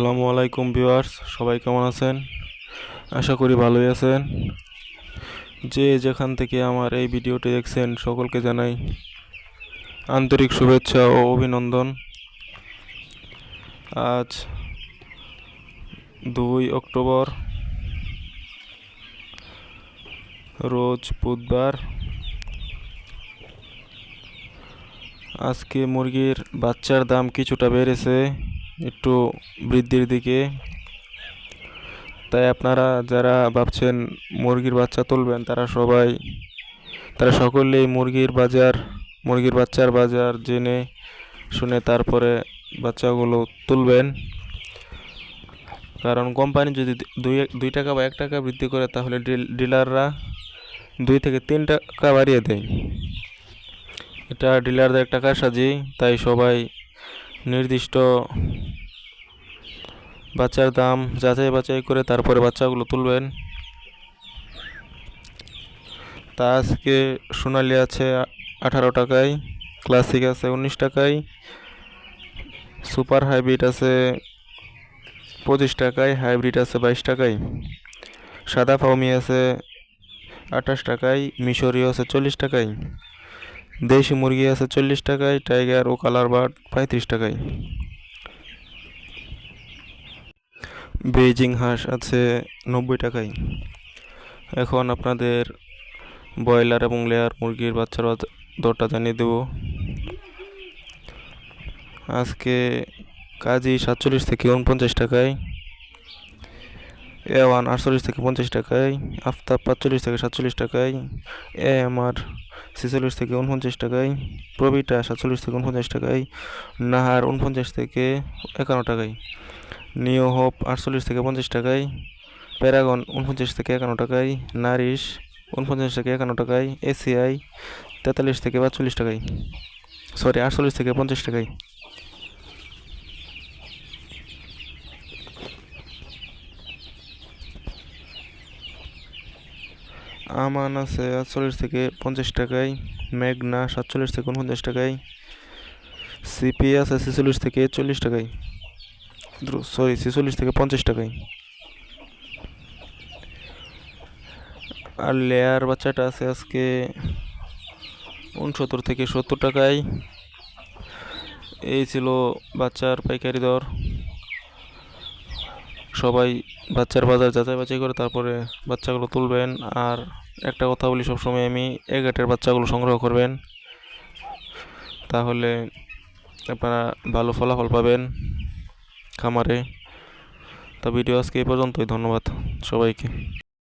আসসালামু আলাইকুম ভিউয়ার্স, সবাই কেমন আছেন? আশা করি ভালোই আছেন। যে যেখান থেকে আমার এই ভিডিওটি দেখছেন, সকলকে জানাই আন্তরিক শুভেচ্ছা ও অভিনন্দন। আজ দুই অক্টোবর, রোজ বুধবার। আজকে মুরগির বাচ্চার দাম কিছুটা বেড়েছে। একটু বৃদ্ধির দিকে। তাই আপনারা যারা ভাবছেন মুরগির বাচ্চা তুলবেন, তারা সবাই, তারা সকলেই মুরগির বাজার, মুরগির বাচ্চার বাজার জেনে শুনে তারপরে বাচ্চাগুলো তুলবেন। কারণ কোম্পানি যদি দুই দুই টাকা বা এক টাকা বৃদ্ধি করে, তাহলে ডিলাররা দুই থেকে তিন টাকা বাড়িয়ে দেয়। এটা ডিলারদের একটা কারসাজি তাই সবাই নির্দিষ্ট বাচ্চার দাম যাচাই বাছাই করে তারপরে বাচ্চাগুলো তুলবেন। তা আজকে সোনালি আছে আঠারো টাকায়, ক্লাসিক আছে উনিশ টাকায়, সুপার হাইব্রিড আছে পঁচিশ টাকায়, হাইব্রিড আছে বাইশ টাকায়, সাদা ফাউমি আছে আঠাশ টাকায়, মিশরীয় আছে চল্লিশ টাকায়, দেশি মুরগি আছে চল্লিশ টাকায়, টাইগার ও কালার বার্ড পঁয়ত্রিশ টাকায়। বেইজিং হাঁস আছে নব্বই টাকায়। এখন আপনাদের ব্রয়লার এবং লেয়ার মুরগির বাচ্চার দরটা জানিয়ে দেব। আজকে কাজী সাতচল্লিশ থেকে উনপঞ্চাশ টাকায়, এ ওয়ান আটচল্লিশ থেকে পঞ্চাশ টাকায়, আফতাব পাঁচচল্লিশ থেকে সাতচল্লিশ টাকায় এ এম আর ছেচল্লিশ থেকে উনপঞ্চাশ টাকায়, প্রবিটা সাতচল্লিশ থেকে উনপঞ্চাশ টাকায়, নাহার উনপঞ্চাশ থেকে একান্ন টাকায়। নিও হোপ আটচল্লিশ থেকে পঞ্চাশ টাকায় প্যারাগন উনপঞ্চাশ থেকে একান্ন টাকায় নারিশ উনপঞ্চাশ থেকে একান্ন টাকায় এসিআই তেতাল্লিশ থেকে পাঁচচল্লিশ টাকায় সরি আটচল্লিশ থেকে পঞ্চাশ টাকায়। আমান আছে আটচল্লিশ থেকে পঞ্চাশ টাকায় মেঘনা সাতচল্লিশ থেকে উনপঞ্চাশ টাকায় সিপি আছে ছেচল্লিশ থেকে চল্লিশ টাকায়। সরি, ছেচল্লিশ থেকে পঞ্চাশ টাকায়। আর লেয়ার বাচ্চাটা আছে আজকে উনসত্তর থেকে সত্তর টাকায়। এই ছিল বাচ্চার পাইকারি দর। সবাই বাচ্চার বাজার যাচাই বাছাই করে, তারপরে বাচ্চাগুলো তুলবেন। আর একটা কথা বলি সবসময় আমি এগাটের বাচ্চাগুলো সংগ্রহ করবেন। তাহলে আপনারা ভালো ফলাফল পাবেন। খামারে। তা ভিডিও আজকে এই পর্যন্তই ধন্যবাদ সবাইকে।